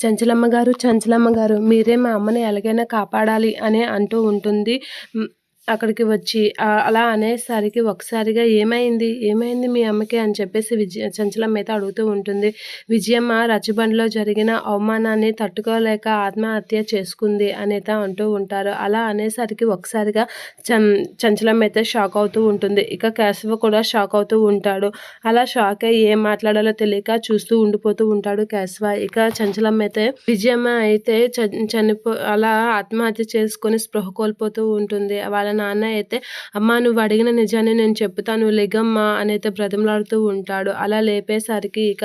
చంచలమ్మ గారు చంచలమ్మ గారు మీరే మా అమ్మని ఎలాగైనా కాపాడాలి అని అంటూ ఉంటుంది. అక్కడికి వచ్చి అలా అనేసరికి ఒకసారిగా ఏమైంది? ఏమైంది మీ అమ్మకి? అని చెప్పేసి విజయ చంచలమ్మ అయితే అడుగుతూ ఉంటుంది. విజయమ్మ రచ్చబండిలో జరిగిన అవమానాన్ని తట్టుకోలేక ఆత్మహత్య చేసుకుంది అనేత అంటూ ఉంటారు. అలా అనేసరికి ఒకసారిగా చం చంచలమ్మ అయితే షాక్ అవుతూ ఉంటుంది. ఇక కేశవ కూడా షాక్ అవుతూ ఉంటాడు. అలా షాక్ అయ్యి ఏం మాట్లాడాలో తెలియక చూస్తూ ఉండిపోతూ ఉంటాడు కేశవ. ఇక చంచలమ్మ అయితే విజయమ్మ అయితే చ- చనిపో అలా ఆత్మహత్య చేసుకొని స్పృహ కోల్పోతూ ఉంటుంది. వాళ్ళ నాన్న అయితే అమ్మ నువ్వు అడిగిన నిజాన్ని నేను చెప్తాను లెగమ్మా అని అయితే బ్రతిమలాడుతూ ఉంటాడు. అలా లేపేసరికి ఇక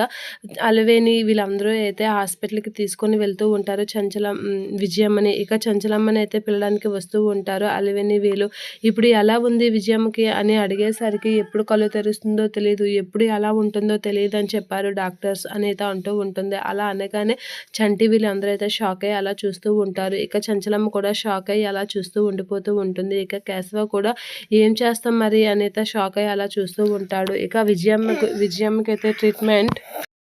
అలవేని వీళ్ళందరూ అయితే హాస్పిటల్కి తీసుకొని వెళ్తూ ఉంటారు. చంచలం విజయమ్మని. ఇక చంచలమ్మని అయితే పిల్లడానికి వస్తూ ఉంటారు. అలవేని వీళ్ళు ఇప్పుడు ఎలా ఉంది విజయమ్మకి? అని అడిగేసరికి ఎప్పుడు కళ్ళు తెరుస్తుందో తెలియదు ఎప్పుడు ఎలా ఉంటుందో తెలియదు అని చెప్పారు డాక్టర్స్ అనేది అంటూ ఉంటుంది. అలా అనగానే చంటి వీళ్ళందరూ అయితే షాక్ అయ్యి అలా చూస్తూ ఉంటారు. ఇక చంచలమ్మ కూడా షాక్ అయ్యి అలా చూస్తూ ఉండిపోతూ ఉంటుంది. ఇక కేశవ కూడా ఏం చేస్తాం మరి? అనేది షాక్ అయ్యి అలా చూస్తూ ఉంటాడు. ఇక విజయమ్మకు విజయమ్మకైతే ట్రీట్మెంట్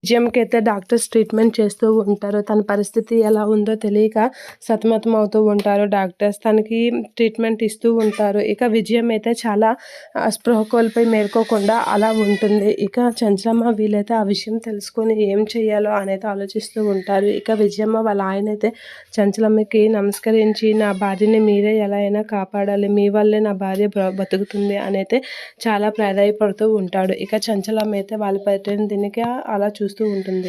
విజయంకి అయితే డాక్టర్స్ ట్రీట్మెంట్ చేస్తూ ఉంటారు. తన పరిస్థితి ఎలా ఉందో తెలియక సతమతం అవుతూ ఉంటారు డాక్టర్స్. తనకి ట్రీట్మెంట్ ఇస్తూ ఉంటారు. ఇక విజయం అయితే చాలా ఆ, స్పృహ కోల్పోయి మేల్కోకుండా అలా ఉంటుంది. ఇక చంచలమ్మ వీలైతే ఆ విషయం తెలుసుకొని ఏం చేయాలో అనేది ఆలోచిస్తూ ఉంటారు. ఇక విజయమ్మ వాళ్ళ ఆయన అయితే చంచలమ్మకి నమస్కరించి నా భార్యని మీరే ఎలా అయినా కాపాడాలి. మీ వల్లే నా భార్య బ్ర- బతుకుతుంది అని అయితే చాలా ప్రాధాయపడుతూ ఉంటాడు. ఇక చంచలమ్మ అయితే వాళ్ళ పెట్టిన దీనికి అలా చూస్తూ ఉంటుంది.